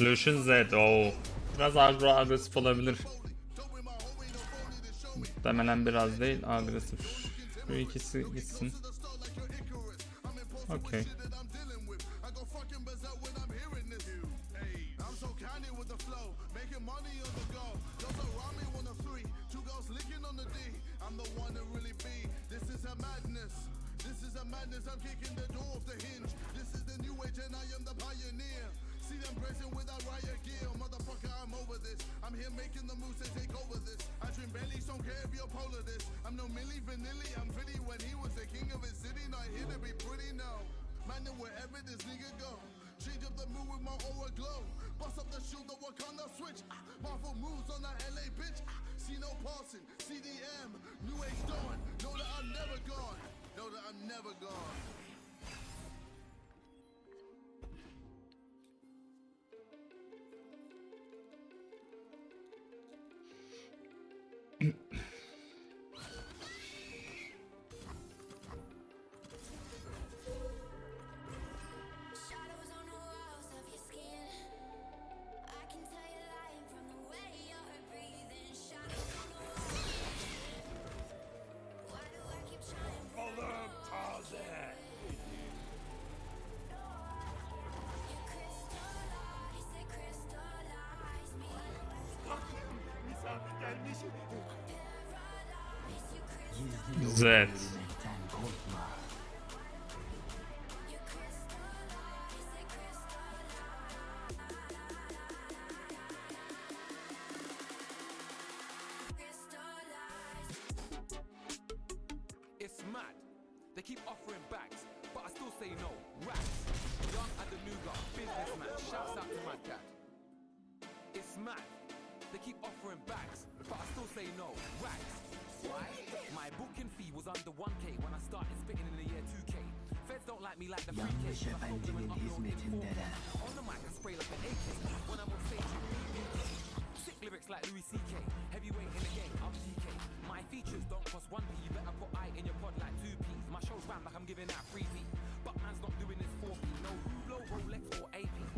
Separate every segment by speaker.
Speaker 1: Lucian Z. Oo. Biraz agresif olabilir. Muhtemelen biraz değil agresif. Şu ikisi gitsin.
Speaker 2: To wherever this nigga go. Change up the mood with my aura glow. Bust up the shoe, the Wakanda switch. Ah, Marvel moves on that LA bitch. Ah, see no passing. CDM, new age dawn. Know that I'm never gone. Know that I'm never gone.
Speaker 3: They.
Speaker 4: It's mad. They keep offering bags, but I still say no. Rats. Young. Shouts out to my dad. It's mad. They keep offering bags, but I still say no. Why? My booking fee don't like me like the 3k.
Speaker 5: Yanlış
Speaker 4: I told them
Speaker 5: efendinin
Speaker 4: and upload in 4K.
Speaker 5: hizmetindeler.
Speaker 4: On the mic, I spray like an AK. When I'm on stage, you Sick lyrics like Louis C.K. Heavyweight in the game, I'm TK. My features don't cost 1p. You better put I in your pod like 2p's. My show's like I'm giving out 3p. But man's not doing this 4p. No Hublot, Rolex, or AP.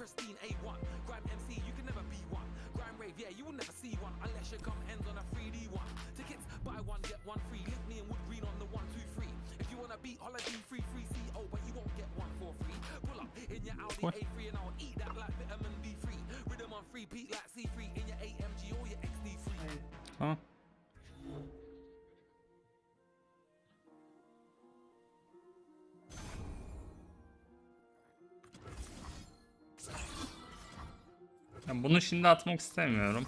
Speaker 4: pristine A1. Grime MC, you can never be one. Grime rave, yeah, you will never see one. Unless you come ends on a 3D one. Tickets, buy one, get one free. Link me and Wood Green on the 123. If you wanna beat holiday free, free CO, oh, but you won't get one for free. Pull up in your Audi
Speaker 1: What?
Speaker 4: A3 and I'll eat that like vitamin D3. Rhythm on free, peak like C3 in your AMG or your XD3.
Speaker 1: Tamam. Ya bunu şimdi atmak istemiyorum.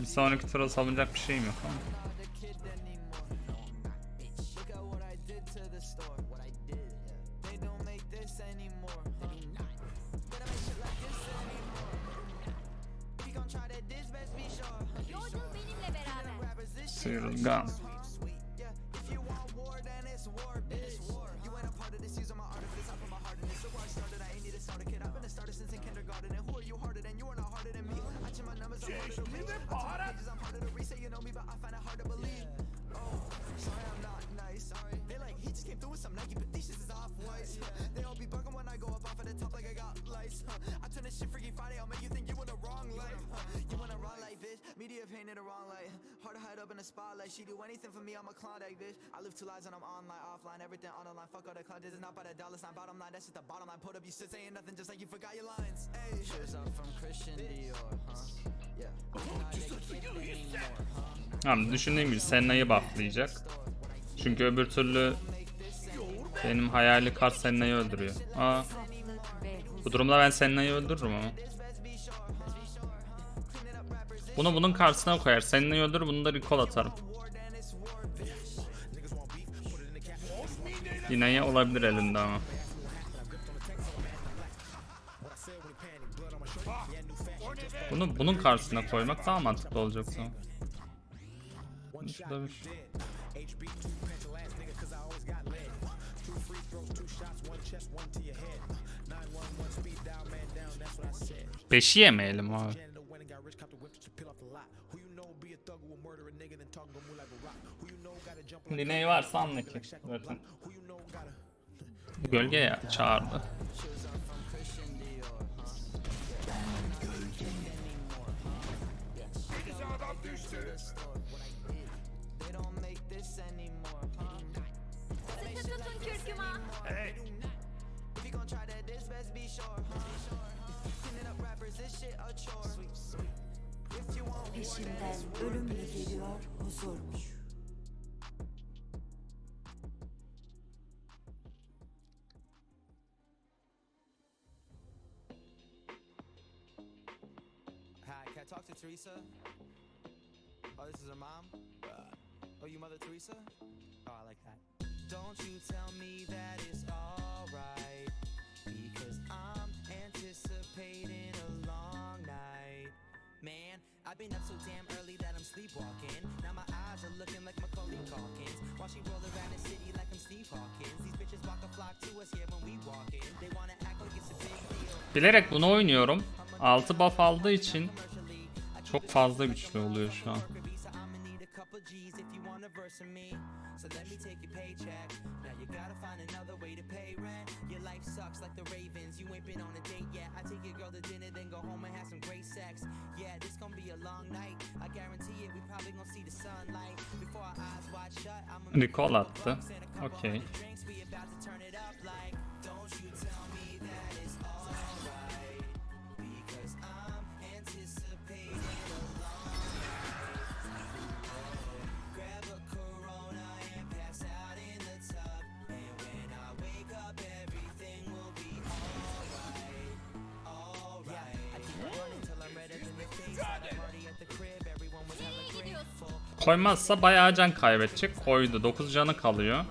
Speaker 1: Bir sonraki tura savunacak bir şeyim yok ama.
Speaker 6: Look spotlight. She do anything for me. I'm a Klondike bitch. I live two lives and I'm online, offline, everything on the line. Fuck all the. This is not by the dollar sign. Bottom line, that's just the bottom line. Put up, you shit saying nothing, just like you forgot your lines. Hey, shoes up from Christian Dior? Yeah. A huh?
Speaker 1: Tamam düşündüğüm gibi Senna'yı bufflayacak. Çünkü öbür türlü Benim hayali kart Senna'yı öldürüyor. Aa. Bu durumda ben Senna'yı öldürürüm ama. Bunu bunun karşısına koyar. Senna'yı öldürür bunu da recall atarım. Yine olabilir elinde ama. Bunu bunun karşısına koymak daha mantıklı olacak sana. Şurada Beşi yemeyelim abi. Liney varsa anla ki zaten. Gölge ya çağırdı.
Speaker 6: If you gon' try that, this best be sure. Cleaning up rappers, this shit a chore. If you want
Speaker 5: Peşinden ölüm mü geliyor, huzur?
Speaker 6: Hi, can I talk to Teresa? Oh, this is her mom? Uh, oh, you Mother Teresa? Oh, I like that. Don't you tell me that it's alright. Because I'm anticipating a I've been up so damn early that I'm sleepwalking. Now my eyes are looking like Macaulay Calkins. While she roll around the city like I'm Steve Hawkins. These bitches walk a flock to us here when we walk in. They wanna act like it's a big deal.
Speaker 1: Bilerek bunu oynuyorum. 6 buff aldığı için çok fazla güçlü oluyor şu an.
Speaker 6: Take your paycheck. Now you gotta find another way to pay rent. Your life sucks like the Ravens. You ain't been on a date yet. I take your girl to dinner, then go home and have some great sex. Yeah, this gonna be a long night. I guarantee it. We probably gonna see the sunlight before our eyes wide shut. I'ma
Speaker 1: Recall attı. Okey.
Speaker 6: drinks. We
Speaker 1: Koymazsa bayağı can kaybedecek. Koydu. 9 canı kalıyor.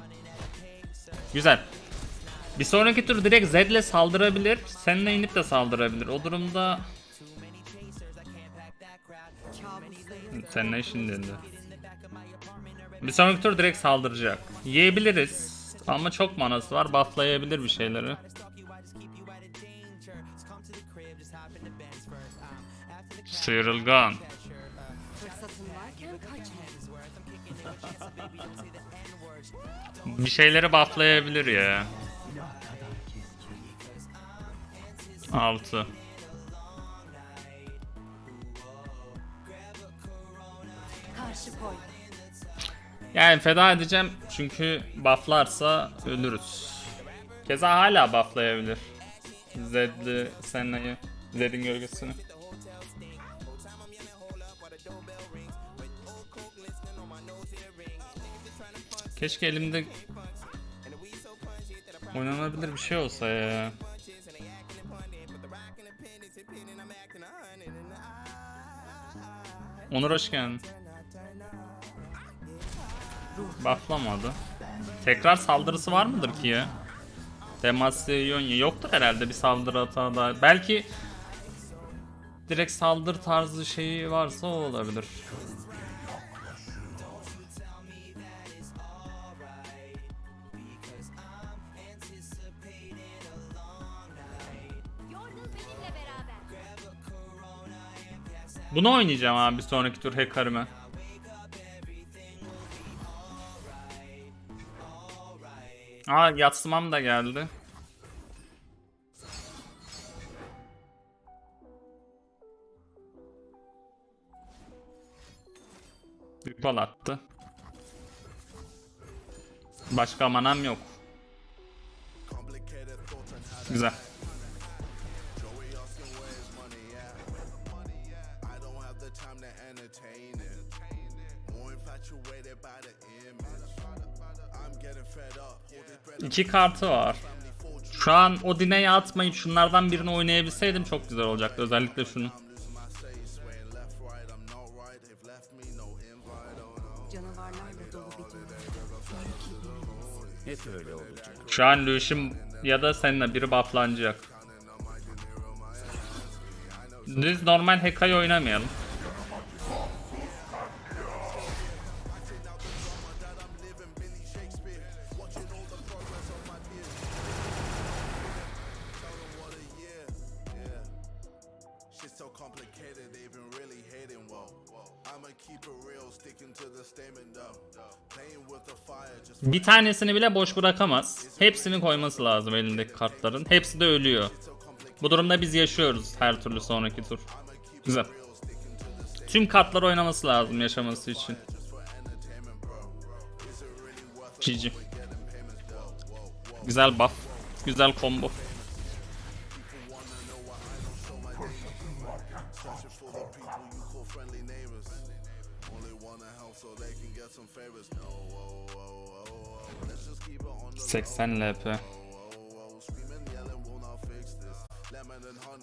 Speaker 1: Güzel. Bir sonraki tur direkt Z ile saldırabilir. Seninle inip de saldırabilir. O durumda Seninle şimdi indi. Bir sonraki tur direkt saldıracak. Yiyebiliriz. Ama çok manası var. Bufflayabilir bir şeyleri. Sıyrılgan.
Speaker 5: Fırsatın varken kaçma.
Speaker 1: Bir şeyleri bufflayabilir ya. 6.
Speaker 5: Karşı koy.
Speaker 1: Yani feda edeceğim çünkü bufflarsa ölürüz. Keza hala bufflayabilir. Zed'li Senna'yı, Zed'in gölgesini. Keşke elimde oynanabilir bir şey olsa ya. Onur hoş geldin. Bufflamadı. Tekrar saldırısı var mıdır ki ya? Demasyonya yoktur herhalde bir saldırı hata daha. Belki direkt saldırı tarzı şeyi varsa o olabilir. Bunu oynayacağım abi sonraki tur hacker'ıma. Aa yatsımam da geldi. Bal attı. Başka manam yok. Güzel.
Speaker 2: Time to entertain it. More infatuated by the image. I'm getting fed up.
Speaker 1: İki kartı var. Şu an Odine'yi atmayıp şunlardan birini oynayabilseydim çok güzel olacaktı. Özellikle şunu.
Speaker 7: Hep öyle olacak.
Speaker 1: Şu an Lucian ya da seninle biri bufflanacak. Düz normal Heka'yı oynamayalım.
Speaker 2: Complicated, they've been really hating. Whoa, I'ma keep it real, sticking to the statement though. Playing with the fire, just
Speaker 1: Bir tanesini bile boş bırakamaz. Hepsini koyması lazım elindeki kartların. Hepsi de ölüyor. Bu durumda biz yaşıyoruz her türlü sonraki tur. Güzel. Tüm kartlar oynaması lazım yaşaması için. GG. Güzel buff. Güzel combo. 80 LP.